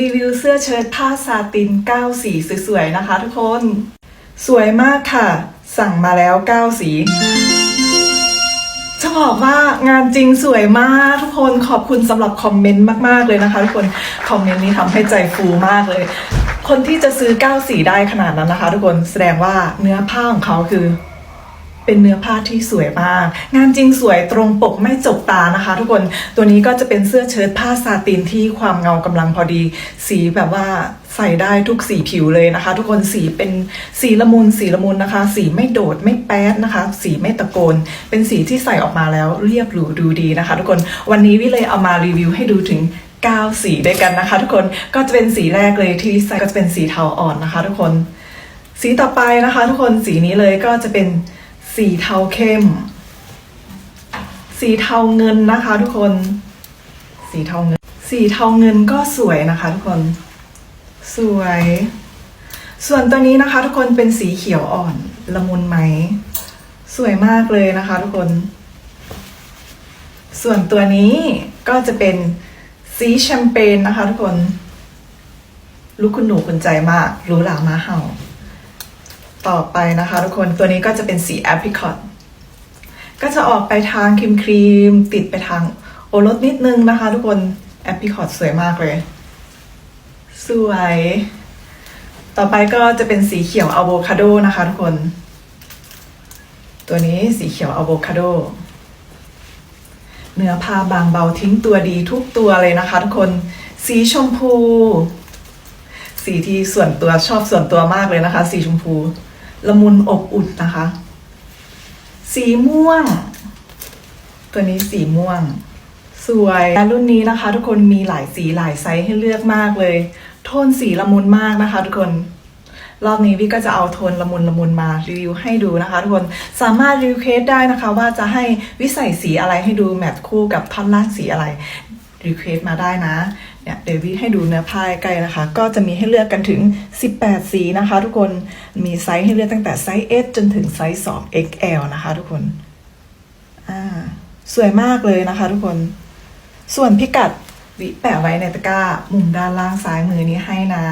รีวิวเสื้อเชิ้ตผ้าซาติน 9 สีสวยๆ นะคะทุกคน สวยมากค่ะ สั่งมาแล้ว 9 สี จะบอกว่างานจริงสวยมากทุกคนขอบคุณสำหรับคอมเมนต์มากๆเลยนะคะทุกคนคอมเมนต์นี้ทำให้ใจฟูมากเลย คนที่จะซื้อ 9 สีได้ขนาดนั้นนะคะ ทุกคนแสดงว่าเนื้อผ้าของเขาคือ เป็นเนื้อผ้าที่สวยมาก งานจริงสวยตรงปกไม่จกตานะคะ ทุกคนตัวนี้ก็จะเป็นเสื้อเชิ้ตผ้าซาตินที่ความเงากำลังพอดี สีแบบว่าใส่ได้ทุกสีผิวเลยนะคะ ทุกคนสีเป็นสีละมุนสีละมุนนะคะ สีไม่โดดไม่แป๊ดนะคะ สีไม่ตะโกน เป็นสีที่ใส่ออกมาแล้วเรียบหรูดูดีนะคะ ทุกคนวันนี้วิเลยเอามารีวิวให้ดูถึง9สีด้วยกันนะคะ ทุกคนก็จะเป็นสีแรกเลยที่ใส่ก็จะเป็นสีเทาอ่อนนะคะ ทุกคน สีต่อไปนะคะ ทุกคนสีนี้เลยก็จะเป็น สีเทาเข้ม สีเทาเงินนะคะทุกคน สีเทาเงิน สีเทาเงินก็สวยนะคะทุกคน สวย ส่วนตัวนี้นะคะ ทุกคนเป็นสีเขียวอ่อนละมุนไหม สวยมากเลยนะคะ ทุกคน ส่วนตัวนี้ก็จะเป็นสีแชมเปญนะคะ ทุกคน ลูกคุณหนูคุณใจมากรู้หลามาเห่า ต่อไปนะคะทุกคนตัวนี้ก็จะเป็นสีแอป r ิคอตก็จะออกไปทางครีมครีมติดไปทางโอรสนิดนึงนะคะทุกคนแอป r ิคอตสวยมากเลย สวย ต่อไปก็จะเป็นสีเขียวอะโวคาโดนะคะทุกคน ตัวนี้สีเขียวอะโวคาโดเนื้อผ้าบางเบาทิ้งตัวดีทุกตัวเลยนะคะทุกคน สีชมพู สีที่ส่วนตัวชอบส่วนตัวมากเลยนะคะ สีชมพู ละมุนอบอุ่นนะคะ สีม่วง ตัวนี้สีม่วง สวยและรุ่นนี้นะคะ ทุกคนมีหลายสีหลายไซส์ให้เลือกมากเลย โทนสีละมุนมากนะคะ ทุกคนรอบนี้วิก็จะเอาโทนละมุนละมุนมารีวิวให้ดูนะคะ ทุกคนสามารถรีเควสได้นะคะ ว่าจะให้วิใส่สีอะไรให้ดูแมทคู่กับท่อนล่างสีอะไร รีเควสมาได้นะเนี่ยเดี๋ยววิให้ดูเนื้อผ้าใกล้นะคะ ก็จะมีให้เลือกกันถึง 18 สีนะคะ ทุกคนมีไซส์ให้เลือกตั้งแต่ไซส์ S จนถึงไซส์ 2 XL นะคะ ทุกคนอ่าสวยมากเลยนะคะ ทุกคน ส่วนพิกัดวิแปะไว้ในตะกร้ามุมด้านล่างซ้ายมือนี้ให้นะ